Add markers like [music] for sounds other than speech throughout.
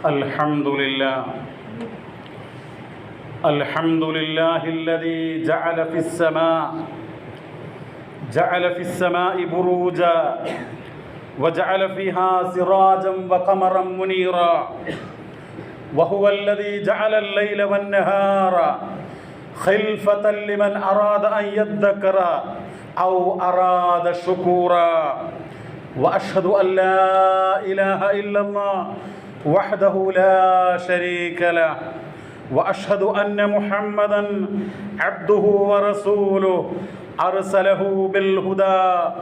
الحمد لله. الحمد لله الذي جعل في السماء جعل في السماء بروجا وجعل فيها سراجا وقمرا منيرا. وهو الذي جعل الليل والنهار خلفة لمن أراد أن يذكر أو أراد شكورا. وأشهد أن لا إله إلا الله وحده لا شريك له واشهد ان محمدا عبده ورسوله ارسله بالهدى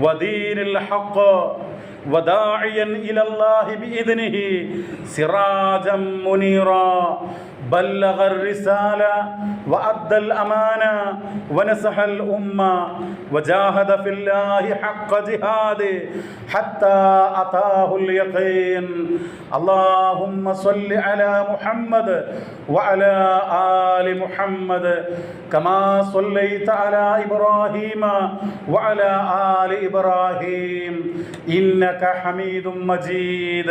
ودين الحق وداعيا الى الله باذنه سراجا منيرا بلغ الرساله وادى الامانه ونصح الامه وجاهد في الله حق جهاده حتى اتاه اليقين اللهم صل على محمد وعلى ال محمد كما صليت على ابراهيم وعلى ال ابراهيم انك حميد مجيد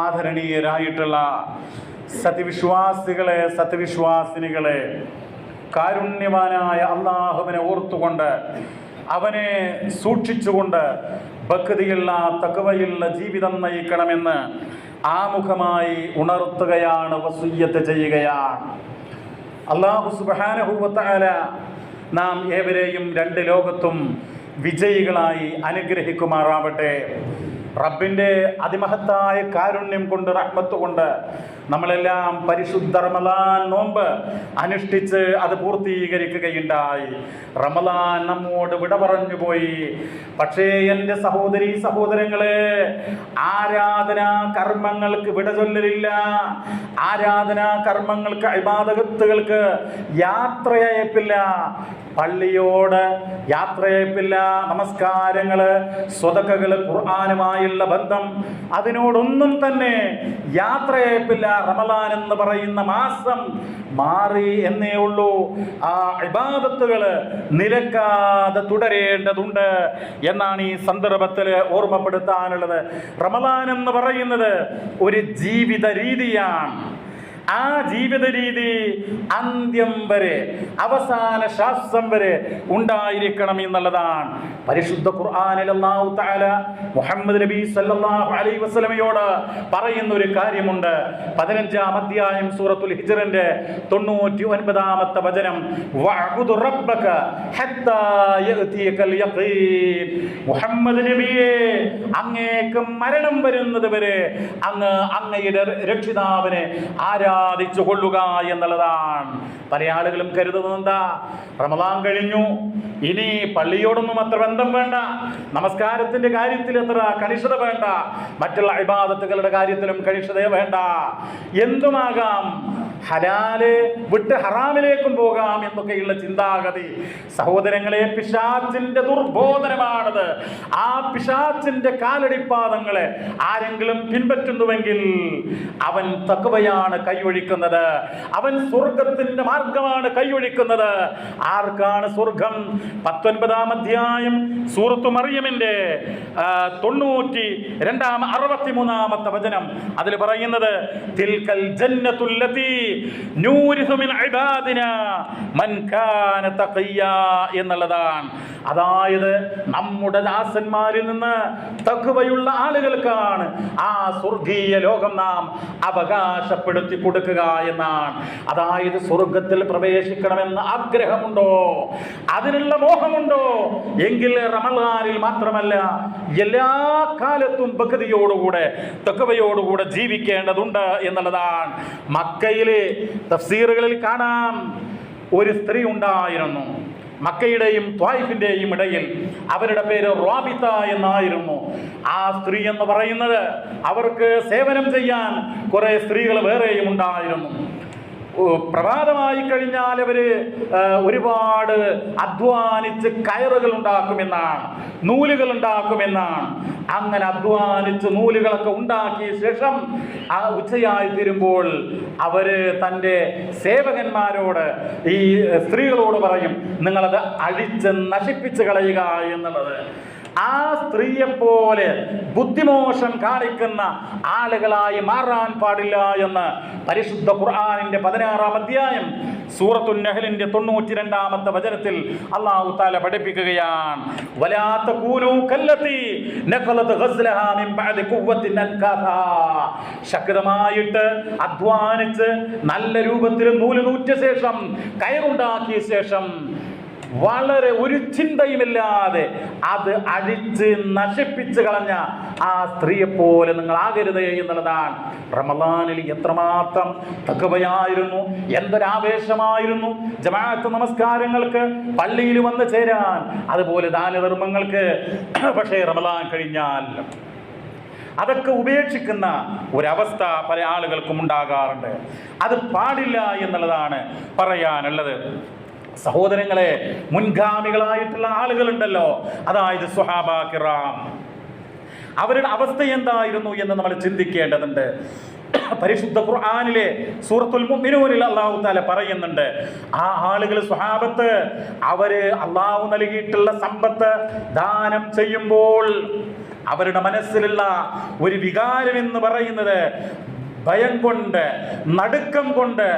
ആദരണീയരായിട്ടുള്ള സത്യവിശ്വാസികളെ സത്യവിശ്വാസിനികളെ കാരുണ്യവാനായ അള്ളാഹുവിനെ ഓർത്തുകൊണ്ട് അവനെ സൂക്ഷിച്ചുകൊണ്ട് ഭക്തിയുള്ള തകവയുള്ള ജീവിതം നയിക്കണമെന്ന് ആമുഖമായി ഉണർത്തുകയാണ് വസുയ്യത്ത് ചെയ്യുകയാണ്. അള്ളാഹു സുബാനഹുവത്താല നാം ഏവരെയും രണ്ട് ലോകത്തും വിജയികളായി അനുഗ്രഹിക്കുമാറാവട്ടെ. റബ്ബിന്റെ അതിമഹത്തായ കാരുണ്യം കൊണ്ട് റഹ്മത്ത് കൊണ്ട് നമ്മളെല്ലാം പരിശുദ്ധ റമലാൻ നോമ്പ് അനുഷ്ഠിച്ച് അത് പൂർത്തീകരിക്കുകയുണ്ടായി. റമലാൻ നമ്മോട് വിട പറഞ്ഞു പോയി. പക്ഷേ എന്റെ സഹോദരി സഹോദരങ്ങളെ ആരാധനാ കർമ്മങ്ങൾക്ക് വിട ചൊല്ലലില്ല. ആരാധനാ കർമ്മങ്ങൾക്ക് അഭിബാധകത്തുകൾക്ക് യാത്രയയപ്പില്ല. പള്ളിയോട് യാത്രയപ്പില്ല. നമസ്കാരങ്ങൾ സ്വതക്കകൾ ഖുർആാനുമായുള്ള ബന്ധം. അതിനോടൊന്നും തന്നെ യാത്രയപ്പില്ല. റമലാൻ എന്ന് പറയുന്ന മാസം മാറി എന്നേ ഉള്ളൂ. ആ ഇബാദത്തുകൾ നിലക്കാതെ തുടരേണ്ടതുണ്ട് എന്നാണ് ഈ സന്ദർഭത്തിൽ ഓർമ്മപ്പെടുത്താനുള്ളത്. റമലാൻ എന്ന് പറയുന്നത് ഒരു ജീവിത രീതിയാണ്. ആ ജീവിത രീതി അന്ത്യം വരെ അവസാന ശ്വാസം വരെ ഉണ്ടായിരിക്കണം എന്നുള്ളതാണ്. പരിശുദ്ധ ഖുർആനിൽ തആല മുഹമ്മദ് നബി സല്ലല്ലാഹു അലൈഹി വസല്ലമയോട് പറയുന്ന ഒരു കാര്യമുണ്ട്. പതിനഞ്ചാം അധ്യായം സൂറത്തുൽ ഹിജറിന്റെ തൊണ്ണൂറ്റി ഒൻപതാമത്തെ വചനം മുഹമ്മദ് നബിയെ അങ്ങേക്ക് മരണം വരുന്നത് വരെ അങ്ങ് അങ്ങയുടെ രക്ഷിതാവിനെ ആരാധിച്ചു കൊള്ളുക എന്നുള്ളതാണ്. പല ആളുകളും കരുതുന്നത് എന്താ? റമദാൻ കഴിഞ്ഞു. ഇനി പള്ളിയോടൊന്നും അത്ര ബന്ധം വേണ്ട. നമസ്കാരത്തിന്റെ കാര്യത്തിൽ അത്ര കണിഷ്ഠത വേണ്ട. മറ്റുള്ള ഇബാദത്തുകളുടെ കാര്യത്തിലും കണിഷ്ഠത വേണ്ട. എന്തുമാകാം? ഹലാൽ വിട്ട് ഹറാമിലേക്കും പോകാം എന്നൊക്കെയുള്ള ചിന്താഗതി. സഹോദരങ്ങളെ പിശാച്ചിന്റെ ദുർബോധനമാണത്. ആ പിശാച്ചിന്റെ കാലടിപ്പാദങ്ങളെ ആരെങ്കിലും പിൻപറ്റുന്നുവെങ്കിൽ അവൻ തക്കവയാണ് കൈയൊഴിക്കുന്നത്. അവൻ സ്വർഗത്തിന്റെ മാർഗമാണ് കൈയൊഴിക്കുന്നത്. ആർക്കാണ് സ്വർഗം പത്തൊൻപതാം അധ്യായം സൂറത്തു മറിയമിന്റെ തൊണ്ണൂറ്റി രണ്ടാം അറുപത്തിമൂന്നാമത്തെ വചനം. അതിൽ പറയുന്നത് തിൽക്കൽ ജന്നത്തുല്ലത്തി നൂരിസു മിൻ ഇബാദിനാ മൻ കാന തഖിയ്യ എന്നുള്ളതാണ്. അതായത് നമ്മുടെ ദാസന്മാരിൽ നിന്ന് തകുവയുള്ള ആളുകൾക്കാണ് ആ സ്വർഗീയ ലോകം നാം അവകാശപ്പെടുത്തി കൊടുക്കുക എന്നാണ്. അതായത് സ്വർഗത്തിൽ പ്രവേശിക്കണമെന്ന് ആഗ്രഹമുണ്ടോ? അതിനുള്ള മോഹമുണ്ടോ? എങ്കിൽ റമളാനിൽ മാത്രമല്ല എല്ലാ കാലത്തും ഭക്തിയോടുകൂടെ തകുവയോടുകൂടെ ജീവിക്കേണ്ടതുണ്ട് എന്നുള്ളതാണ്. മക്കയിലെ തഫ്സീറുകളിൽ കാണാം ഒരു സ്ത്രീ ഉണ്ടായിരുന്നു. മക്കയുടെയും ത്വായിഫിന്റെയും ഇടയിൽ അവരുടെ പേര് റാബിത്ത എന്നായിരുന്നു. ആ സ്ത്രീ എന്ന് പറയുന്നത് അവർക്ക് സേവനം ചെയ്യാൻ കുറേ സ്ത്രീകൾ വേറെയും ഉണ്ടായിരുന്നു. പ്രഭാതമായി കഴിഞ്ഞാൽ അവർ ഒരുപാട് അധ്വാനിച്ച് കയറുകൾ ഉണ്ടാക്കുമെന്നാണ് നൂലുകൾ ഉണ്ടാക്കുമെന്നാണ് അങ്ങനെ അധ്വാനിച്ച് നൂലുകളൊക്കെ ഉണ്ടാക്കിയ ശേഷം ആ ഉച്ചയായി തീരുമ്പോൾ അവർ തന്റെ സേവകന്മാരോട് ഈ സ്ത്രീകളോട് പറയും നിങ്ങളത് അഴിച്ച് നശിപ്പിച്ച് കളയുക എന്നുള്ളത്. ആ സ്ത്രീയെ പോലെ ബുദ്ധിമോശം കാണിക്കുന്ന ആളുകളായി മാറാൻ പാടില്ല എന്ന് പരിശുദ്ധ ഖുർആാനിന്റെ പതിനാറാം അധ്യായം സൂറത്തു നഹലിന്റെ തൊണ്ണൂറ്റി രണ്ടാമത്തെ വചനത്തിൽ അള്ളാഹു താല പഠിപ്പിക്കുകയാണ്. ശക്തമായിട്ട് അധ്വാനിച്ച് നല്ല രൂപത്തിൽ നൂൽ നൂറ്റ ശേഷം കയറുണ്ടാക്കിയ ശേഷം വളരെ ഒരു ചിന്തയുമില്ലാതെ അത് അഴിച്ച് നശിപ്പിച്ച് കളഞ്ഞ ആ സ്ത്രീയെ പോലെ നിങ്ങൾ ആകരുത് എന്നുള്ളതാണ്. റമദാനിൽ എത്രമാത്രം തക്കവയായിരുന്നു എന്തൊരാവേശമായിരുന്നു. ജമാഅത്ത് നമസ്കാരങ്ങൾക്ക് പള്ളിയിൽ വന്ന് ചേരാൻ അതുപോലെ ദാനധർമ്മങ്ങൾക്ക്. [clears throat] പക്ഷേ റമദാൻ കഴിഞ്ഞാൽ അതൊക്കെ ഉപേക്ഷിക്കുന്ന ഒരവസ്ഥ പല ആളുകൾക്കും ഉണ്ടാകാറുണ്ട്. അത് പാടില്ല എന്നുള്ളതാണ് പറയാനുള്ളത്. സഹോദരങ്ങളെ മുൻഗാമികളായിട്ടുള്ള ആളുകളുണ്ടല്ലോ. അതായത് സുഹാബ അവരുടെ അവസ്ഥ എന്തായിരുന്നു എന്ന് നമ്മൾ ചിന്തിക്കേണ്ടതുണ്ട്. പരിശുദ്ധ ഖുർആാനിലെ സൂറത്തുൽ മുഅ്മിനൂനിൽ അള്ളാഹു തആല പറയുന്നുണ്ട് ആ ആളുകൾ സ്വഹാബത്ത് അവർ അള്ളാഹു നൽകിയിട്ടുള്ള സമ്പത്ത് ദാനം ചെയ്യുമ്പോൾ അവരുടെ മനസ്സിലുള്ള ഒരു വികാരം എന്ന് പറയുന്നത് ഭയം കൊണ്ട് നടുക്കം കൊണ്ട്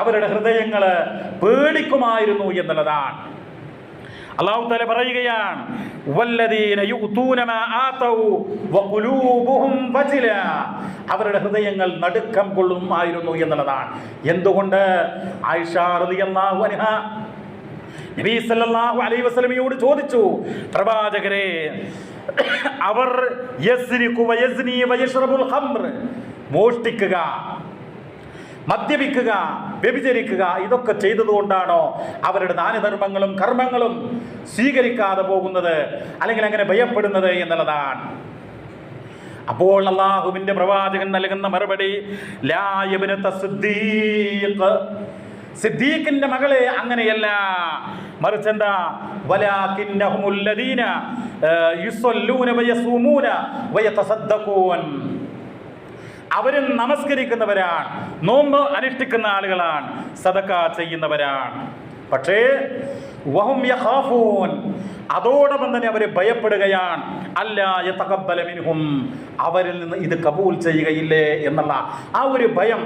അവരുടെ ഹൃദയങ്ങൾ പേടിക്കുമായിരുന്നു എന്നുള്ളതാണ്. അള്ളാഹു തആല പറയുകയാണ് അവരുടെ ഹൃദയങ്ങൾ നടുക്കം കൊള്ളുമായിരുന്നു എന്നുള്ളതാണ്. എന്തുകൊണ്ട്? നബി സല്ലല്ലാഹു അലൈഹി വസല്ലമയോട് ചോദിച്ചു പ്രവാചകരെ അവർ യസ്രിഖു വയസ്നി വയശ്റബുൽ ഖംർ മോഷ്ടിക്കുക മദ്യപിക്കുക വ്യഭിചരിക്കുക ഇതൊക്കെ ചെയ്തതുകൊണ്ടാണോ അവരുടെ ദാനധർമ്മങ്ങളും കർമ്മങ്ങളും സ്വീകരിക്കാതെ പോകുന്നത് അല്ലെങ്കിൽ അങ്ങനെ ഭയപ്പെടുന്നത് എന്നുള്ളതാണ്. അപ്പോൾ അള്ളാഹുവിന്റെ പ്രവാചകൻ നൽകുന്ന മറുപടി സിദ്ദീഖിന്റെ മകളെ അങ്ങനെയല്ല. മറിച്ച് എന്താ? യുസല്ലൂന അവരും നമസ്കരിക്കുന്നവരാണ്. നോമ്പ് അനുഷ്ഠിക്കുന്ന ആളുകളാണ്. സദക്ക ചെയ്യുന്നവരാണ്. പക്ഷേ വഹും അതോടൊപ്പം തന്നെ അവരെ ഭയപ്പെടുകയാണ്. അല്ല അവരിൽ നിന്ന് ഇത് കബൂൽ ചെയ്യുകയില്ലേ എന്നുള്ള ആ ഒരു ഭയം.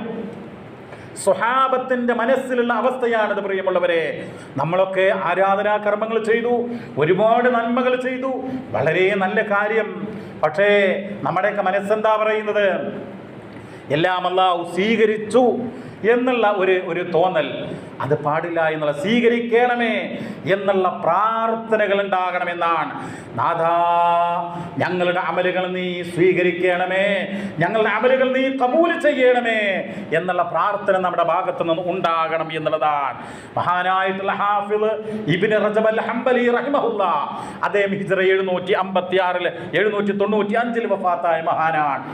സ്വഹാബത്തിന്റെ മനസ്സിലുള്ള അവസ്ഥയാണിത് പ്രിയമുള്ളവരെ. നമ്മളൊക്കെ ആരാധനാ കർമ്മങ്ങൾ ചെയ്തു ഒരുപാട് നന്മകൾ ചെയ്തു. വളരെ നല്ല കാര്യം. പക്ഷേ നമ്മുടെയൊക്കെ മനസ്സെന്താ പറയുന്നത്? എല്ലാം അല്ലാഹു സ്വീകരിച്ചു. എന്നുള്ള ഒരു ഒരു തോന്നൽ. അത് പാടില്ല എന്നുള്ള സ്വീകരിക്കണമേ എന്നുള്ള പ്രാർത്ഥനകൾ ഉണ്ടാകണമെന്നാണ്. നാഥാ ഞങ്ങളുടെ അമലുകൾ നീ സ്വീകരിക്കണമേ. ഞങ്ങളുടെ അമലുകൾ നീ കബൂൽ ചെയ്യണമേ എന്നുള്ള പ്രാർത്ഥന നമ്മുടെ ഭാഗത്ത് നിന്ന് ഉണ്ടാകണം എന്നുള്ളതാണ്. മഹാനായിട്ടുള്ള ഹാഫിൾ ഇബിന് റജബ് അൽ ഹംബലി റഹിമഹുല്ല അദ്ദേഹം ഹിജറ എഴുന്നൂറ്റി അമ്പത്തി ആറിൽ എഴുന്നൂറ്റി തൊണ്ണൂറ്റി അഞ്ചിൽ വഫാത്തായ മഹാനാണ്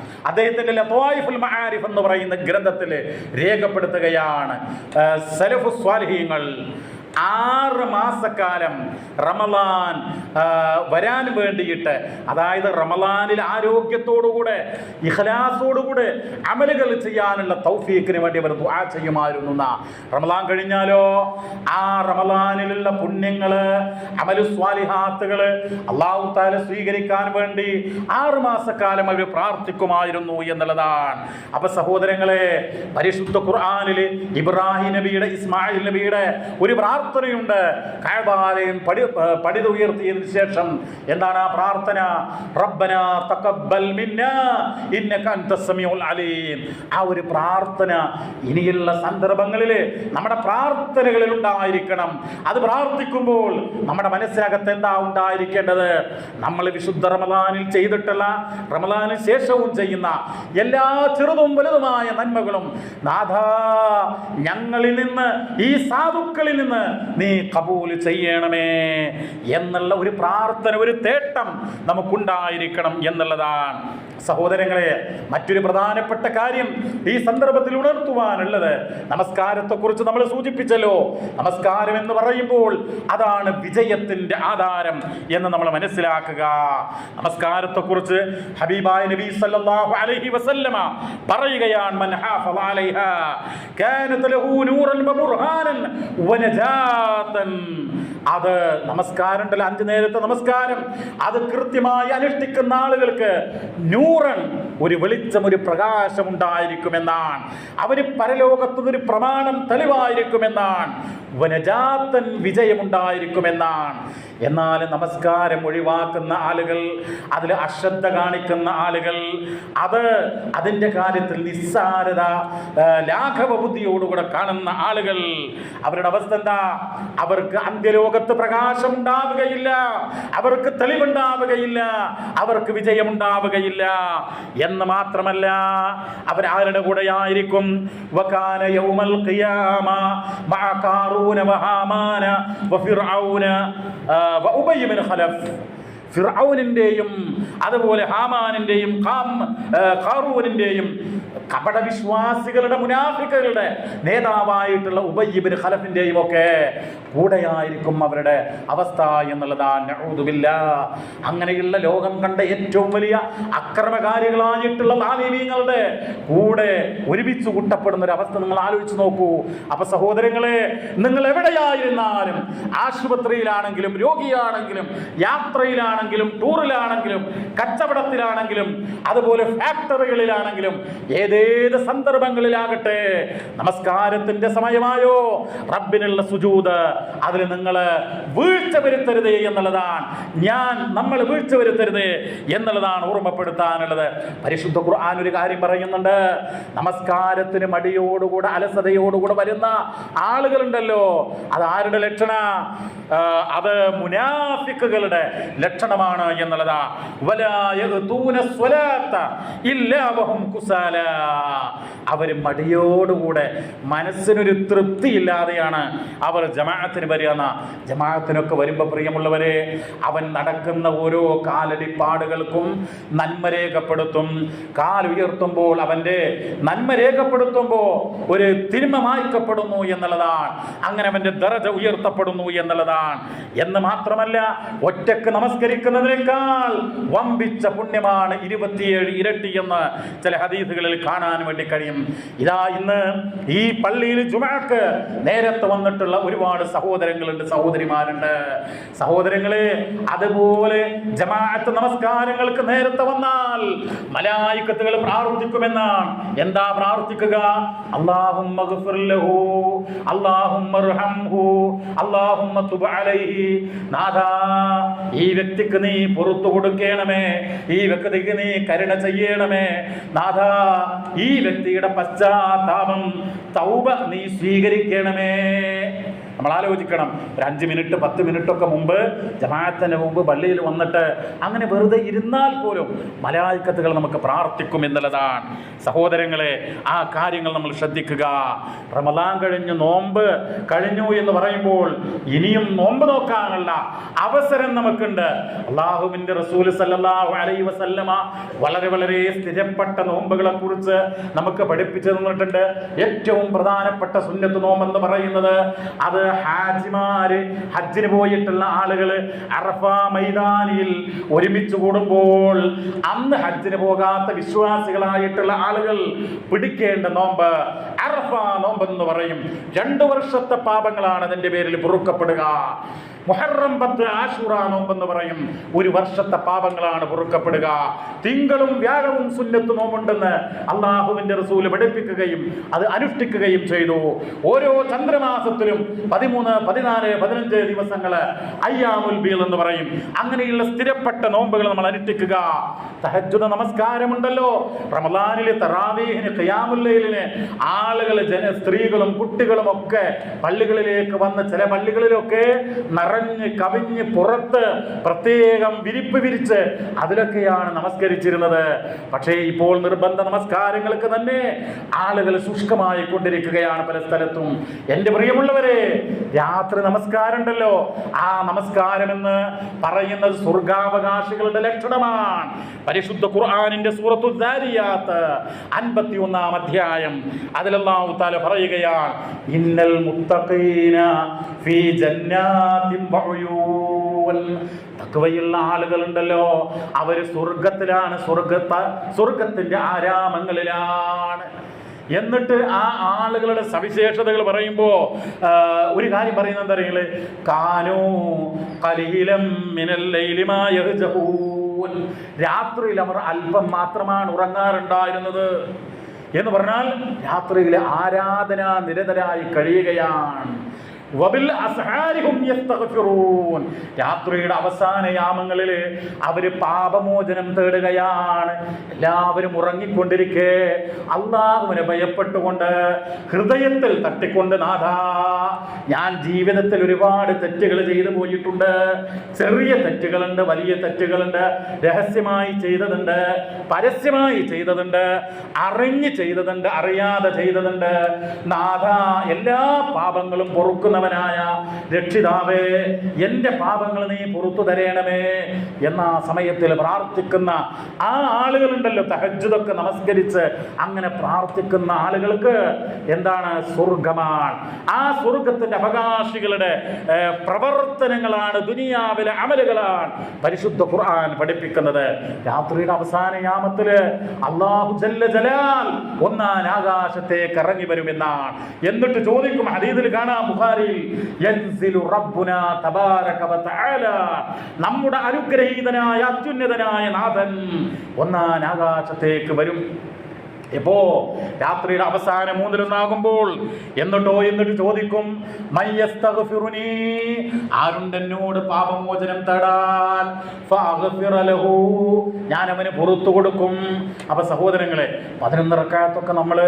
മആരിഫ് എന്ന് പറയുന്ന ഗ്രന്ഥത്തിൽ രേഖപ്പെടുത്തുകയാണ് ആ, സലഫു സ്വാലിഹീങ്ങൾ ആറ് മാസക്കാലം റമലാൻ വരാൻ വേണ്ടിയിട്ട്. അതായത് റമലാനിൽ ആരോഗ്യത്തോടുകൂടെ ഇഖലാസോടുകൂടെ അമലുകൾ ചെയ്യാനുള്ള തൗഫീഖിന് വേണ്ടി അവർ ദുആ ചെയ്യുമായിരുന്നു. റമലാൻ കഴിഞ്ഞാലോ? ആ റമലാനിലുള്ള പുണ്യങ്ങൾ അമലു സ്വാലിഹാത്തുകൾ അള്ളാഹു താല സ്വീകരിക്കാൻ വേണ്ടി ആറ് മാസക്കാലം അവർ പ്രാർത്ഥിക്കുമായിരുന്നു എന്നുള്ളതാണ്. അപ്പൊ സഹോദരങ്ങളെ പരിശുദ്ധ ഖുർആാനിൽ ഇബ്രാഹിം നബിയുടെ ഇസ്മായിൽ നബിയുടെ ഒരു പ്രാർത്ഥനയുണ്ട്. കഅബാലയം പടി പടിതുയർത്തിയതിനു ശേഷം എന്താണ് ആ പ്രാർത്ഥന? റബ്ബന തക്കബൽ മിന്നാ ഇന്നക സമീഉൽ അലീം. ആ ഒരു പ്രാർത്ഥന ഇനിയുള്ള സന്ദർഭങ്ങളിൽ നമ്മുടെ പ്രാർത്ഥനകളിൽ ഉണ്ടായിരിക്കണം. അത് പ്രാർത്ഥിക്കുമ്പോൾ നമ്മുടെ മനസ്സിനകത്ത് എന്താ ഉണ്ടായിരിക്കേണ്ടത്? നമ്മൾ വിശുദ്ധ റമദാനിൽ ചെയ്തിട്ടുള്ള റമദാനിൽ ശേഷവും ചെയ്യുന്ന എല്ലാ ചെറുതും വലുതുമായ നന്മകളും നാഥ ഞങ്ങളിൽ നിന്ന് ഈ സാധുക്കളിൽ നിന്ന് നീ കബൂൽ ചെയ്യണമേ എന്നുള്ള ഒരു പ്രാർത്ഥന ഒരു തേട്ടം നമുക്കുണ്ടായിരിക്കണം എന്നുള്ളതാണ്. സഹോദരങ്ങളെ മറ്റൊരു പ്രധാനപ്പെട്ട കാര്യം ഈ സന്ദർഭത്തിൽ ഉണർത്തുവാനുള്ളത്. നമസ്കാരത്തെക്കുറിച്ച് നമ്മൾ സൂചിപ്പിച്ചല്ലോ. നമസ്കാരം എന്ന് പറയുമ്പോൾ അതാണ് വിജയത്തിന്റെ ആധാരം എന്ന് നമ്മൾ മനസ്സിലാക്കുക. നമസ്കാരത്തെക്കുറിച്ച് ഹബീബായ നബി സല്ലല്ലാഹു അലൈഹി വസല്ലമ പറയുകയാണ് മൻ ഹാഫള അലൈഹ കാനത ലഹു നൂറൻ വബുർഹാനൻ വനജാതൻ അത് നമസ്കാരം ഉണ്ടല്ലോ അഞ്ചു നേരത്തെ നമസ്കാരം. അത് കൃത്യമായി അനുഷ്ഠിക്കുന്ന ആളുകൾക്ക് നൂറൻ ഒരു വെളിച്ചം ഒരു പ്രകാശം ഉണ്ടായിരിക്കുമെന്നാണ്. അവർ പരലോകത്തുനിന്നൊരു പ്രമാണം തെളിവായിരിക്കുമെന്നാണ്. വനജാത്തൻ വിജയമുണ്ടായിരിക്കുമെന്നാണ്. എന്നാൽ നമസ്കാരം ഒഴിവാക്കുന്ന ആളുകൾ അതിൽ അശ്രദ്ധ കാണിക്കുന്ന ആളുകൾ അത് അതിന്റെ കാര്യത്തിൽ നിസ്സാരത ലാഘവ ബുദ്ധിയോടുകൂടെ കാണുന്ന ആളുകൾ അവരുടെ അവസ്ഥ എന്താ? അവർക്ക് അന്ത്യലോകത്ത് പ്രകാശം ഉണ്ടാവുകയില്ല അവർക്ക് തെളിവുണ്ടാവുകയില്ല അവർക്ക് വിജയമുണ്ടാവുകയില്ല. എന്ന് മാത്രമല്ല അവരാരുടെ കൂടെയായിരിക്കും. യൗമൽ ഖിയാമ وهارون وهامان وفرعون آه، وأبي بن خلف. ഫിർഔനിന്റെയും അതുപോലെ ഹാമാനിന്റെയും ഖാം ഖാറൂനിന്റെയും കപട വിശ്വാസികളുടെ മുനാഫിക്കുകളുടെ നേതാവായിട്ടുള്ള ഉബയ്യബിൻ ഖലഫിന്റെയും ഒക്കെ കൂടെയായിരിക്കും അവരുടെ അവസ്ഥ എന്നുള്ളതാണ്. അങ്ങനെയുള്ള ലോകം കണ്ട ഏറ്റവും വലിയ അക്രമകാരികളായിട്ടുള്ള താലീമീങ്ങളുടെ കൂടെ ഒരുമിച്ച് കൂട്ടപ്പെടുന്ന ഒരു അവസ്ഥ നിങ്ങൾ ആലോചിച്ച് നോക്കൂ അപ്പൊ സഹോദരങ്ങളെ നിങ്ങൾ എവിടെയായിരുന്നാലും ആശുപത്രിയിലാണെങ്കിലും രോഗിയാണെങ്കിലും യാത്രയിലാണെങ്കിലും ടൂറിലാണെങ്കിലും കച്ചവടത്തിലാണെങ്കിലും അതുപോലെ ഫാക്ടറികളിലാണെങ്കിലും ഏതേത് സന്ദർഭങ്ങളിലാകട്ടെ നമസ്കാരത്തിന്റെ സമയമായോ? റബ്ബിനുള്ള സുജൂത് അതിൽ നിങ്ങൾ വീഴ്ച വരുത്തരുത് എന്നുള്ളതാണ്. ഞാൻ നമ്മൾ വീഴ്ച വരുത്തരുത് എന്നുള്ളതാണ് ഓർമ്മപ്പെടുത്താനുള്ളത്. പരിശുദ്ധ ഖുർആൻ ഒരു കാര്യം പറയുന്നുണ്ട്. നമസ്കാരത്തിന് മടിയോടുകൂടെ അലസതയോടുകൂടെ വരുന്ന ആളുകളുണ്ടല്ലോ. അത് ആരുടെ ലക്ഷണ? അത് മുനാഫിക്കുകളുടെ ലക്ഷണമാണ് എന്നുള്ളതാ. അവർ മടിയോടുകൂടെ മനസ്സിനൊരു തൃപ്തിയില്ലാതെയാണ് അവർ ജമാഅത്തിന് വരികയെന്ന ജമാഅത്തിനൊക്കെ വരുമ്പോൾ പ്രിയമുള്ളവരെ അവൻ നടക്കുന്ന ഓരോ കാലടിപ്പാടുകൾക്കും നന്മ രേഖപ്പെടുത്തും. കാലുയർത്തുമ്പോൾ അവന്റെ നന്മ രേഖപ്പെടുത്തുമ്പോൾ ഒരു തിന്മ മായ്ക്കപ്പെടുന്നു എന്നുള്ളതാണ്. അങ്ങനെ അവന്റെ ദറജ ഉയർത്തപ്പെടുന്നു എന്നുള്ളതാണ്. എന്ന് മാത്രമല്ല ഒറ്റയ്ക്ക് നമസ്കരിക്കുന്നതിനേക്കാൾ വമ്പിച്ച പുണ്യമാണ് ഇരുപത്തിയേഴ് ഇരട്ടി എന്ന് ചില ഹദീസുകളിൽ കാണാൻ വേണ്ടി കഴിയും. ഇതാ ഇന്ന് ഈ പള്ളിയിൽ ജുമാക്ക് നേരത്തെ വന്നിട്ടുള്ള ഒരുപാട് സഹോദരങ്ങളുണ്ട് സഹോദരിമാരുണ്ട്. സഹോദരങ്ങളെ അതുപോലെ ജമാഅത്ത് നമസ്കാരങ്ങൾക്ക് നേരത്തെ വന്നാൽ മലായിക്കത്തുകൾ പ്രാർത്ഥിക്കുമെന്നാണ്. എന്താ പ്രാർത്ഥിക്കുക? അള്ളാഹും ഈ വ്യക്തിക്ക് നീ പുറത്തു കൊടുക്കണമേ. ഈ വ്യക്തിക്ക് നീ കരുണ ചെയ്യണമേ. നാഥ ഈ വ്യക്തിയുടെ പശ്ചാത്താപം തൗബ നീ സ്വീകരിക്കണമേ. നമ്മൾ ആലോചിക്കണം. ഒരു അഞ്ച് മിനിറ്റ് പത്ത് മിനിറ്റ് ഒക്കെ മുമ്പ് ജമാഅത്തിന് മുമ്പ് പള്ളിയിൽ വന്നിട്ട് അങ്ങനെ വെറുതെ ഇരുന്നാൽ പോലും മലയാളിക്കത്തുകൾ നമുക്ക് പ്രാർത്ഥിക്കും എന്നുള്ളതാണ്. സഹോദരങ്ങളെ ആ കാര്യങ്ങൾ നമ്മൾ ശ്രദ്ധിക്കുക. റമദാൻ കഴിഞ്ഞു നോമ്പ് കഴിഞ്ഞു എന്ന് പറയുമ്പോൾ ഇനിയും നോമ്പ് നോക്കാനുള്ള അവസരം നമുക്കുണ്ട്. അള്ളാഹുവിന്റെ റസൂൽ സല്ലല്ലാഹു അലൈഹി വസല്ലമ വളരെ വളരെ സ്ഥിരപ്പെട്ട നോമ്പുകളെ കുറിച്ച് നമുക്ക് പഠിപ്പിച്ചു തന്നിട്ടുണ്ട്. ഏറ്റവും പ്രധാനപ്പെട്ട സുന്നത്ത് നോമ്പെന്ന് പറയുന്നത് അത് ഹാജിമാര് ഹജ്ജിന് പോയിട്ടുള്ള ആളുകൾ അറഫ മൈതാനിയിൽ ഒരുമിച്ച് കൂടുമ്പോൾ അന്ന് ഹജ്ജിന് പോകാത്ത വിശ്വാസികളായിട്ടുള്ള ആളുകൾ പിടിക്കേണ്ട നോമ്പ് അറഫ നോമ്പ് എന്ന് പറയും. രണ്ടു വർഷത്തെ പാപങ്ങളാണ് അതിന്റെ പേരിൽ പൊറുക്കപ്പെടുക. മുഹറം പത്ത് ആശൂറ നോമ്പെന്ന് പറയും. ഒരു വർഷത്തെ പാപങ്ങളാണ് പൊറുക്കപ്പെടുക. തിങ്കളും വ്യാഴവും സുന്നത്ത് നോമ്പുണ്ടെന്ന് അള്ളാഹുവിന്റെ റസൂൽ പഠിപ്പിക്കുകയും അത് അനുഷ്ഠിക്കുകയും ചെയ്തു. ഓരോ ചന്ദ്രമാസത്തിലും പതിമൂന്ന് പതിനാല് പതിനഞ്ച് ദിവസങ്ങൾ അയ്യാമുൽ ബീൽ എന്ന് പറയും. അങ്ങനെയുള്ള സ്ഥിരപ്പെട്ട നോമ്പുകൾ നമ്മൾ അനുഷ്ഠിക്കുക. തഹജ്ജുദ നമസ്കാരമുണ്ടല്ലോ. റമദാനിലെ തറാവീഹിന് ഖിയാമുല്ലയിലിന് ആളുകൾ ജന സ്ത്രീകളും കുട്ടികളും ഒക്കെ പള്ളികളിലേക്ക് വന്ന ചില പള്ളികളിലൊക്കെ നിറഞ്ഞ് കവിഞ്ഞ് പുറത്ത് പ്രത്യേകം വിരിപ്പ് വിരിച്ച് അതിലൊക്കെയാണ് നമസ്കരിച്ചിരുന്നത്. പക്ഷേ ഇപ്പോൾ നിർബന്ധ നമസ്കാരങ്ങൾക്ക് തന്നെ ആളുകൾ ശുഷ്കമായി കൊണ്ടിരിക്കുകയാണ് പല സ്ഥലത്തും. എന്റെ പ്രിയമുള്ളവരെ രാത്രി നമസ്കാരം ഉണ്ടല്ലോ ആ നമസ്കാരം എന്ന് പറയുന്നത് സ്വർഗാവകാശികളുടെ ലക്ഷണമാണ്. പരിശുദ്ധ ഖുർആാനിന്റെ സൂറത്തു ദാരിയാത്ത് അൻപത്തി ഒന്നാം അധ്യായം അതിലല്ലാഹു താല പറയുകയാണ് ഇന്നൽ മുത്തഖീന ഫീ ജന്നാത്തിൻ ആളുകൾ ആളുകളുണ്ടല്ലോ. അവർ സ്വർഗത്തിലാണ് സ്വർഗത്ത സ്വർഗത്തിന്റെ ആരാമങ്ങളിലാണ്. എന്നിട്ട് ആ ആളുകളുടെ സവിശേഷതകൾ പറയുമ്പോ ഒരു കാര്യം പറയുന്നത് എന്താ അറിയില്ലേ? കാനോ കലീലം മിനല്ലൈലിമായ രാത്രിയിൽ അവർ അല്പം മാത്രമാണ് ഉറങ്ങാറുണ്ടായിരുന്നത്. എന്ന് പറഞ്ഞാൽ രാത്രിയിലെ ആരാധന നിരതരായി കഴിയുകയാണ്. രാത്രിയുടെ അവസാന യാമങ്ങളിൽ അവർ പാപമോചനം തേടുകയാണ്. എല്ലാവരും ഉറങ്ങിക്കൊണ്ടിരിക്കെ. അള്ളാഹുവിനെ ഭയപ്പെട്ടുകൊണ്ട് ഹൃദയത്തിൽ തട്ടിക്കൊണ്ട് നാഥാ ഞാൻ ജീവിതത്തിൽ ഒരുപാട് തെറ്റുകൾ ചെയ്തു പോയിട്ടുണ്ട്. ചെറിയ തെറ്റുകളുണ്ട് വലിയ തെറ്റുകളുണ്ട്. രഹസ്യമായി ചെയ്തതുണ്ട് പരസ്യമായി ചെയ്തതുണ്ട് അറിഞ്ഞ് ചെയ്തതുണ്ട് അറിയാതെ ചെയ്തതുണ്ട്. നാഥ എല്ലാ പാപങ്ങളും പൊറുക്കുന്നവനായ രക്ഷിതാവേ എന്റെ പാപങ്ങൾ നീ പുറത്തു തരേണമേ എന്ന ആ സമയത്തിൽ പ്രാർത്ഥിക്കുന്ന ആ ആളുകളുണ്ടല്ലോ തഹജ്ജുദൊക്കെ നമസ്കരിച്ച് അങ്ങനെ പ്രാർത്ഥിക്കുന്ന ആളുകൾക്ക് എന്താണ് സ്വർഗമാണ്. ആ സ്വർഗത്തിന്റെ അവകാശികളുടെ പ്രവർത്തനങ്ങളാണ് ദുനിയാവിലെ അമലുകളാണ് പരിശുദ്ധ ഖുർആൻ പഠിപ്പിക്കുന്നത്. രാത്രിയുടെ അവസാന യാമത്തിൽ അള്ളാഹു ജല്ല ജലാൽ ഒന്നാൻ ആകാശത്തേക്ക് ഇറങ്ങി വരുമെന്നാണ്. എന്നിട്ട് ചോദിക്കും ഹദീദിൽ കാണാം ബുഖാരിയിൽ നമ്മുടെ അനുഗ്രഹീതനായ അത്യുന്നതനായ നാഥൻ ഒന്നാൻ ആകാശത്തേക്ക് വരും. എപ്പോ? രാത്രിയുടെ അവസാനം മൂന്നിലൊന്നാകുമ്പോൾ എന്നിട്ടോ എന്നിട്ട് ചോദിക്കും മയ്യസ്തഗ്ഫിറുനീ? ആരുണ്ടെന്നോട് പാപമോചനം തേടാൻ? ഞാൻ അവന് പുറത്തു കൊടുക്കും. അപ്പൊ സഹോദരങ്ങളെ പതിനൊന്നിറക്കാത്തൊക്കെ നമ്മൾ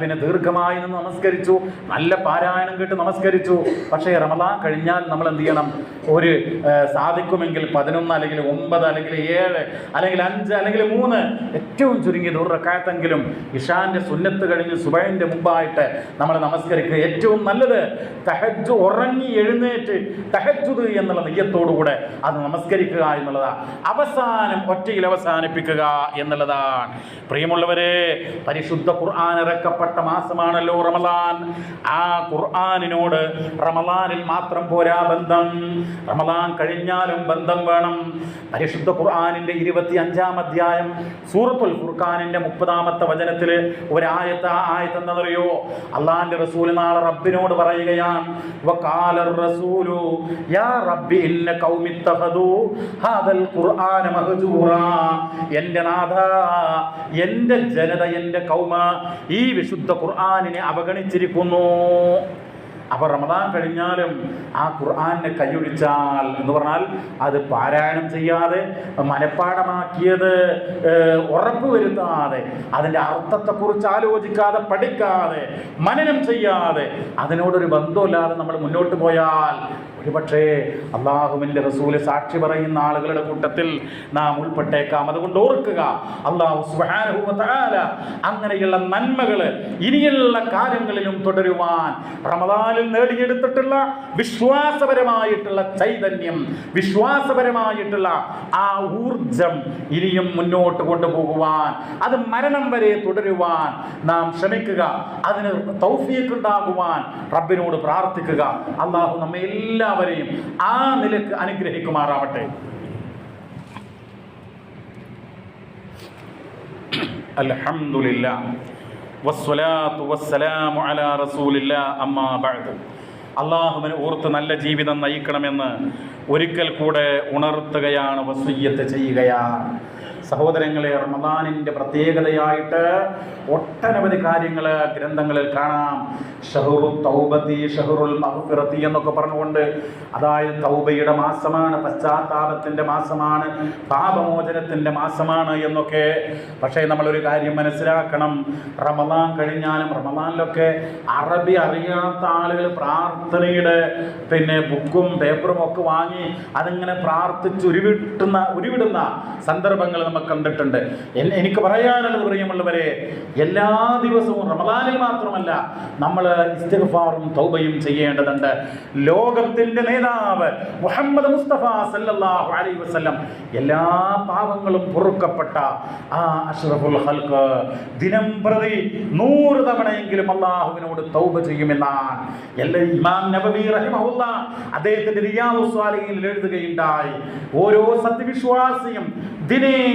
പിന്നെ ദീർഘമായി നിന്ന് നമസ്കരിച്ചു. നല്ല പാരായണം കേട്ട് നമസ്കരിച്ചു. പക്ഷേ റമദാൻ കഴിഞ്ഞാൽ നമ്മൾ എന്ത് ചെയ്യണം? ഒരു സാധിക്കുമെങ്കിൽ പതിനൊന്ന് അല്ലെങ്കിൽ ഒമ്പത് അല്ലെങ്കിൽ ഏഴ് അല്ലെങ്കിൽ അഞ്ച് അല്ലെങ്കിൽ മൂന്ന് ഏറ്റവും ചുരുങ്ങിയത് ഒരു റക്കാത്തെങ്കിലും ഇഷാന്റെ സുന്നത്ത് കഴിഞ്ഞ് സുബൈന്റെ മുമ്പായിട്ട് നമ്മൾ നമസ്കരിക്കുക. ഏറ്റവും നല്ലത് തഹജ് ഉറങ്ങി എഴുന്നേറ്റ് തഹജുദ് എന്നുള്ള നെയ്യത്തോടുകൂടെ അത് നമസ്കരിക്കുക എന്നുള്ളതാണ് അവസാനം ഒറ്റയിൽ അവസാനിപ്പിക്കുക എന്നുള്ളതാണ് പ്രിയമുള്ളവരെ പരിശുദ്ധ ഖുർആൻ ഇറക്കപ്പെട്ട മാസമാണല്ലോ റമലാൻ ആ ഖുർആാനിനോട് റമലാനിൽ മാത്രം പോരാ ബന്ധം. റമലാൻ കഴിഞ്ഞാലും ബന്ധം വേണം. പരിശുദ്ധ ഖുർആനിന്റെ ഇരുപത്തി അഞ്ചാം അധ്യായം സൂറത്തുൽ ഖുർഖാനിന്റെ മുപ്പതാമത്തെ വചനത്തിൽ ഒരായത്ത് ആ ആയത്ത് എന്താണെന്നറിയോ അള്ളാഹിന്റെ റസൂൽ നാളെ റബ്ബിനോട് പറയുകയാണ്. വഖാലർ റസൂലു യാ റബ്ബി ഇന്ന ഖൗമി ഇത്തഖദു ഹാദൽ ഖുർആന മഹ്ജൂറാ. എന്റെ നാഥ എന്റെ ജനത എന്റെ കൗമ ഈ വിശുദ്ധ ഖുർആനിനെ അവഗണിച്ചിരിക്കുന്നു. അപ്പൊ റമദാൻ കഴിഞ്ഞാലും ആ ഖുർആനെ കൈയൊഴിച്ചാൽ എന്ന് പറഞ്ഞാൽ അത് പാരായണം ചെയ്യാതെ മനഃപ്പാടമാക്കിയത് ഉറപ്പുവരുത്താതെ അതിന്റെ അർത്ഥത്തെക്കുറിച്ച് ആലോചിക്കാതെ പഠിക്കാതെ മനനം ചെയ്യാതെ അതിനോടൊരു ബന്ധമില്ലാതെ നമ്മൾ മുന്നോട്ട് പോയാൽ ഒരുപക്ഷേ അള്ളാഹുവിന്റെ റസൂൽ സാക്ഷി പറയുന്ന ആളുകളുടെ കൂട്ടത്തിൽ നാം ഉൾപ്പെട്ടേക്കാം. അതുകൊണ്ട് ഓർക്കുക അള്ളാഹു അങ്ങനെയുള്ള നന്മകൾ ഇനിയുള്ള കാര്യങ്ങളിലും തുടരുവാൻ റമദാനിൽ നേടിയെടുത്തിട്ടുള്ള വിശ്വാസപരമായിട്ടുള്ള ചൈതന്യം വിശ്വാസപരമായിട്ടുള്ള ആ ഊർജം ഇനിയും മുന്നോട്ട് കൊണ്ടുപോകുവാൻ അത് മരണം വരെ തുടരുവാൻ നാം ശ്രമിക്കുക. അതിന് തൗഫീഖ് ഉണ്ടാകുവാൻ റബ്ബിനോട് പ്രാർത്ഥിക്കുക. അള്ളാഹു നമ്മെ എല്ലാവരെയും ആ നിലയ്ക്ക് അനുഗ്രഹിക്കുമാറാവട്ടെ. വസ്സലാത്തു വസ്സലാമു അലാ റസൂലില്ല. അമ്മാ അള്ളാഹുവിനെ ഓർത്ത് നല്ല ജീവിതം നയിക്കണമെന്ന് ഒരിക്കൽ കൂടെ ഉണർത്തുകയാണ് വസയ്യത്ത് ചെയ്യുകയാണ്. സഹോദരങ്ങളെ റമദാനിന്റെ പ്രത്യേകതയായിട്ട് ഒട്ടനവധി കാര്യങ്ങൾ ഗ്രന്ഥങ്ങളിൽ കാണാം. ഷഹുറു തൗബത്തി ഷഹുറുൽ മഹുഫിറത്തി എന്നൊക്കെ പറഞ്ഞുകൊണ്ട്. അതായത് തൗബയുടെ മാസമാണ് പശ്ചാത്താപത്തിന്റെ മാസമാണ് പാപമോചനത്തിന്റെ മാസമാണ് എന്നൊക്കെ. പക്ഷേ നമ്മളൊരു കാര്യം മനസ്സിലാക്കണം. റമദാൻ കഴിഞ്ഞാലും റമദാനിലൊക്കെ അറബി അറിയാത്ത ആളുകൾ പ്രാർത്ഥനയുടെ പിന്നെ ബുക്കും പേപ്പറും ഒക്കെ വാങ്ങി അതിങ്ങനെ പ്രാർത്ഥിച്ച് ഉരുവിട്ടുന്ന ഉരുവിടുന്ന സന്ദർഭങ്ങൾ നമ്മൾ കണ്ടിട്ടുണ്ട്. എനിക്ക് പറയാനുള്ളത് പ്രിയമുള്ളവരെ എല്ലാ ദിവസവും റമദാനിൽ മാത്രമല്ല നമ്മൾ ഇസ്തിഗ്ഫാറും തൗബയും ചെയ്യേണ്ടതുണ്ട്. ലോകത്തിന്റെ നേതാവ് മുഹമ്മദ് മുസ്തഫ സല്ലല്ലാഹു അലൈഹി വസല്ലം എല്ലാ പാപങ്ങളും പൊറുക്കപ്പെട്ട ആ അഷ്റഫുൽ ഹൽക്ക് ദിനം പ്രതി നൂറ് തവണയെങ്കിലും അള്ളാഹുവിനോട് തൗബ ചെയ്യുമെന്നാണ്. എല്ലാ ഇമാം നബവി റഹിമഹുല്ല അദ്ദേഹത്തിന്റെ റിയാദുസ്വാലയിൽ എഴുതുകയുണ്ടായി. ഓരോ സത്യവിശ്വാസിയും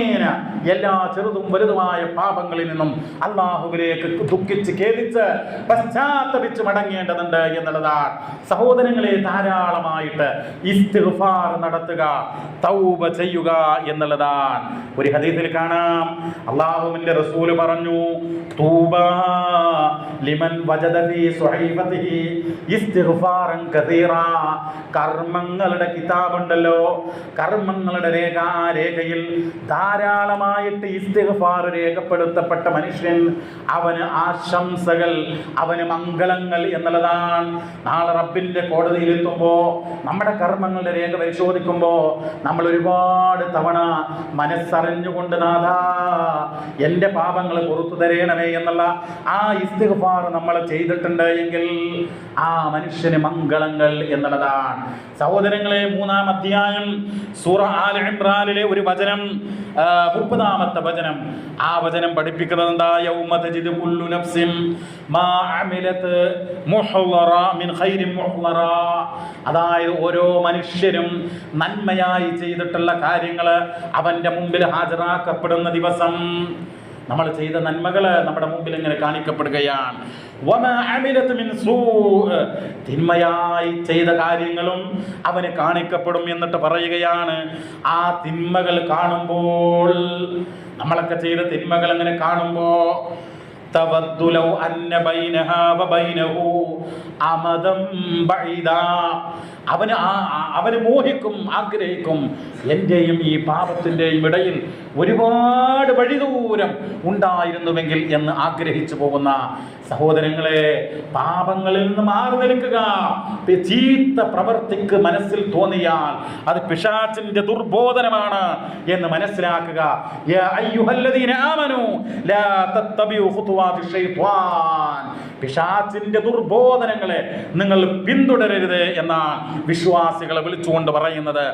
ദിനേന എല്ലാ ചെറുതും വലുതുമായ പാപങ്ങളിൽ നിന്നും അള്ളാഹുവിലേക്ക് ദുഃഖിച്ച് ഖേദിച്ച് പശ്ചാത്തപിച്ച് മടങ്ങേണ്ടതുണ്ട് എന്നുള്ളതാണ്. സഹോദരങ്ങളെ ധാരാളമായിട്ട് ഇസ്തിഗ്ഫാർ നടത്തുക തൗബ ചെയ്യുക എന്നുള്ളതാണ്. ഒരു ഹദീസിൽ കാണാം. അള്ളാഹുവിന്റെ റസൂൽ പറഞ്ഞു തൂബ ലിമൻ കസീറ. കർമ്മങ്ങളുടെ കിതാബുണ്ടല്ലോ. കർമ്മങ്ങളുടെ രേഖ രേഖയിൽ ധാരാളമായിട്ട് ഇസ്തിഗ്ഫാർ രേഖപ്പെടുത്തപ്പെട്ട മനുഷ്യൻ അവന് ആശംസകൾ അവന് മംഗളങ്ങൾ എന്നുള്ളതാണ്. നാളെ റബ്ബിന്റെ കോടതിയിൽ എത്തുമ്പോൾ നമ്മുടെ കർമ്മങ്ങളുടെ രേഖ പരിശോധിക്കുമ്പോൾ നമ്മൾ ഒരുപാട് തവണ മനസ്സറിഞ്ഞുകൊണ്ട് നാഥാ എന്റെ പാപങ്ങൾ പുറത്തു തരേണമേ എന്നുള്ള ആ ഇസ്തിഗ്ഫാർ നമ്മൾ ചെയ്തിട്ടുണ്ട് എങ്കിൽ ആ മനുഷ്യന് മംഗളങ്ങൾ എന്നുള്ളതാണ്. സഹോദരങ്ങളെ മൂന്നാം അധ്യായം സൂറ ആൽ ഇമ്രാനിലെ ഒരു വചനം മുപ്പതാമത്തെ വചനം. ആ വചനം പഠിപ്പിക്കുന്നത് എന്താ? യൗമ തജിദു കുല്ലു നഫ്സിൻ മാ അമിലത് മുഹ്ളറ മിൻ ഖൈരി മുഹ്ളറ അതായത് ഓരോ മനുഷ്യരും നന്മയായി ചെയ്തിട്ടുള്ള കാര്യങ്ങൾ അവന്റെ മുമ്പിൽ ഹാജരാക്കപ്പെടുന്ന ദിവസം. നമ്മൾ ചെയ്ത നന്മകൾ നമ്മുടെ മുമ്പിൽ ഇങ്ങനെ കാണിക്കപ്പെടുകയാണ്. തിന്മയായി ചെയ്ത കാര്യങ്ങളും അവന് കാണിക്കപ്പെടും എന്നിട്ട് പറയുകയാണ്. ആ തിന്മകൾ കാണുമ്പോൾ നമ്മളൊക്കെ ചെയ്ത തിന്മകൾ അങ്ങനെ കാണുമ്പോൾ അമദം ബൈദാ. അവന് അവന് മോഹിക്കും ആഗ്രഹിക്കും. എന്റെയും ഈ പാപത്തിന്റെയും ഇടയിൽ ഒരുപാട് വഴിദൂരം ഉണ്ടായിരുന്നുവെങ്കിൽ എന്ന് ആഗ്രഹിച്ചു പോകുന്ന സഹോദരങ്ങളെ പാപങ്ങളിൽ നിന്ന് മാറി നിൽക്കുക. ചീത്ത പ്രവർത്തിക്ക് മനസ്സിൽ തോന്നിയാൽ അത് പിശാച്ചിന്റെ ദുർബോധനമാണ് എന്ന് മനസ്സിലാക്കുക. യാ അയ്യുഹല്ലദീന ലാ തത്തബിഉ ഖുതുവാതി പിശാചിന്റെ ദുർബോധനങ്ങളെ നിങ്ങൾ പിന്തുടരരുത് എന്ന വിശ്വാസികളെ വിളിച്ചുകൊണ്ട് പറയുന്നത്.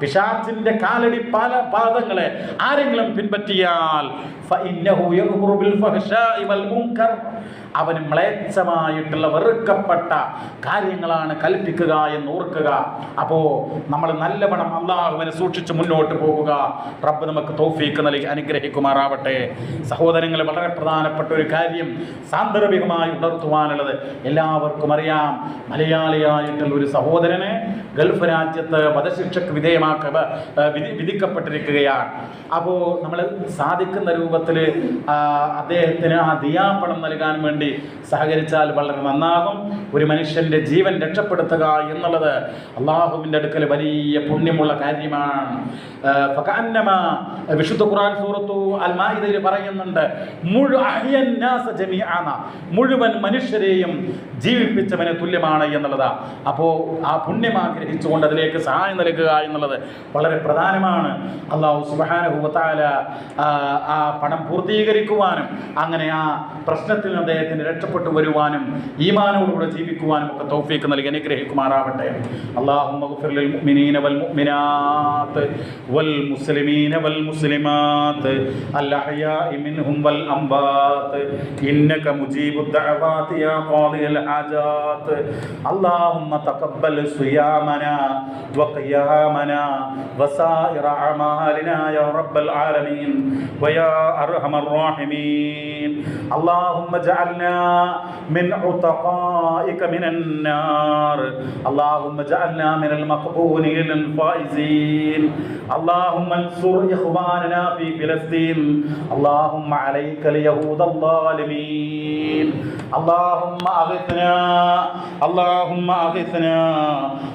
പിശാചിന്റെ കാലടി പല പാദങ്ങളെ ആരെങ്കിലും പിൻപറ്റിയാൽ അവന് മ്ലേച്ഛമായിട്ടുള്ള വെറുക്കപ്പെട്ട കാര്യങ്ങളാണ് കൽപ്പിക്കുക എന്ന് ഓർക്കുക. അപ്പോൾ നമ്മൾ നല്ലവണ്ണം അള്ളാഹുവിനെ സൂക്ഷിച്ച് മുന്നോട്ട് പോകുക. റബ്ബ് നമുക്ക് തോഫീക്ക് നൽകി അനുഗ്രഹിക്കുമാറാവട്ടെ. സഹോദരങ്ങൾ വളരെ പ്രധാനപ്പെട്ട ഒരു കാര്യം സാന്ദർഭികമായി ഉണർത്തുവാനുള്ളത് എല്ലാവർക്കും അറിയാം. മലയാളിയായിട്ടുള്ള ഒരു സഹോദരനെ ഗൾഫ് രാജ്യത്ത് വധശിക്ഷക്ക് വിധേയമാക്ക വിധി വിധിക്കപ്പെട്ടിരിക്കുകയാണ്. അപ്പോൾ നമ്മൾ സാധിക്കുന്ന രൂപത്തിൽ അദ്ദേഹത്തിന് ആ ദിയാപണം നൽകാൻ വേണ്ടി സഹകരിച്ചാൽ വളരെ നന്നാകും. ഒരു മനുഷ്യന്റെ ജീവൻ രക്ഷപ്പെടുത്തുക എന്നുള്ളത് അള്ളാഹുവിന്റെ അടുക്കൽ വലിയ പുണ്യമുള്ള കാര്യമാണ്. വിശുദ്ധ ഖുർആൻ സൂറത്തു അൽമായിദയിൽ പറയുന്നുണ്ട് മുഴുവൻ മനുഷ്യരെയും ജീവിപ്പിച്ചവന് തുല്യമാണ് എന്നുള്ളതാ. അപ്പോൾ ആ പുണ്യം ആഗ്രഹിച്ചുകൊണ്ട് അതിലേക്ക് സഹായം നൽകുക എന്നുള്ളത് വളരെ പ്രധാനമാണ്. അള്ളാഹു സുബാനുഭവത്താല ആ പണം പൂർത്തീകരിക്കുവാനും അങ്ങനെ ആ പ്രശ്നത്തിൽ നിന്ന് അദ്ദേഹത്തിന് രക്ഷപ്പെട്ടു വരുവാനും ഈമാനോടുകൂടെ ജീവിക്കുവാനും ഒക്കെ തൗഫീക്ക് നൽകി അനുഗ്രഹിക്കുമാറാവട്ടെ. അള്ളാഹു والمسلمين والمسلمات الأحياء منهم والأموات. إنك مجيب الدعوات يا قاضي الحاجات. اللهم تقبل صيامنا وقيامنا وسائر أعمالنا يا رب العالمين ويا أرحم الراحمين. اللهم اجعلنا من عتقائك من النار. اللهم اجعلنا من المقبولين الفائزين اللهم انصر إخواننا فلسطين اللهم عليك اليهود الظالمين. اللهم أغثنا. اللهم أغثنا.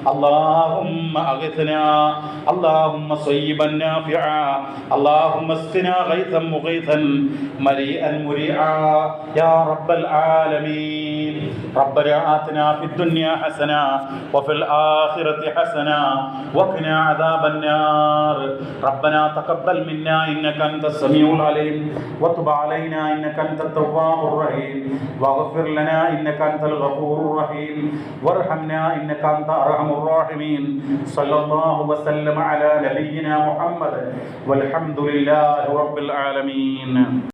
اللهم أغثنا. اللهم صيبا نافعا. اللهم اسقنا غيثا مغيثا. مريئا مريعا يا رب العالمين. ربنا آتنا في الدنيا حسنة وفي الآخرة حسنة. وقنا عذاب النار. ربنا تقبل منا إنك أنت السميع العليم. وتب علينا إنك أنت التواب الرحيم. واغفر لنا إنك أنت الغفور الرحيم. وارحمنا إنك أنت أرحم الراحمين. صلى الله وسلم على نبينا محمد. والحمد لله رب العالمين.